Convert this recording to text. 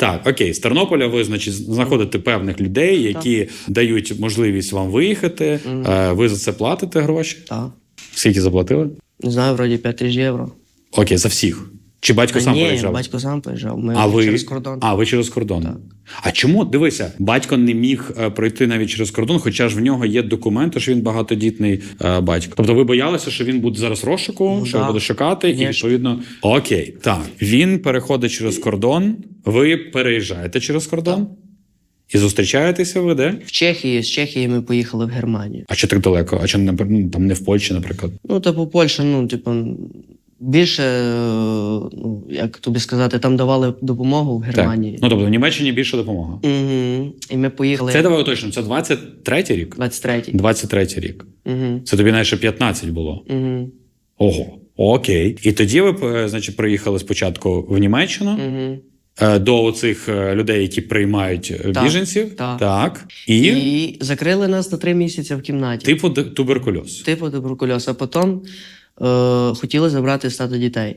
Так, окей, з Тернополя ви, значить, знаходите певних людей, які дають можливість вам виїхати. Е, Ви за це платите гроші. Так. Скільки заплатили? Не знаю, вроді 5 тисяч євро. Окей, за всіх. Чи батько А сам ні, переїжджав? батько сам поїжджав. Ми А ви через кордон. А, ви через кордон. А чому дивися, батько не міг е, пройти навіть через кордон, хоча ж в нього є документи, що він багатодітний е, батько. Тобто ви боялися, що він буде зараз розшуку, Ну, що да. буде шукати, і відповідно окей, так він переходить через кордон. Ви переїжджаєте через кордон і зустрічаєтеся ви де? В Чехії, з Чехії ми поїхали в Германію. А чи так далеко? А чи не ну, там не в Польщі, наприклад? Ну, типу, Польща, ну, типу, більше, ну, як тобі сказати, там давали допомогу в Германії. Так. Ну тобто в Німеччині більше допомога. Угу. І ми поїхали Це давай уточнимо. Це 23-й рік? 23-й. 23-й рік. Угу. Це тобі ще 15 було. Угу. Ого, окей. І тоді ви, е, значить, приїхали спочатку в Німеччину Угу. Е, до цих людей, які приймають е, Так, біженців. так. так. І, І закрили нас на три місяці в кімнаті. типу туберкульоз. Типу туберкульоз. А потім е, хотіли забрати стати дітей.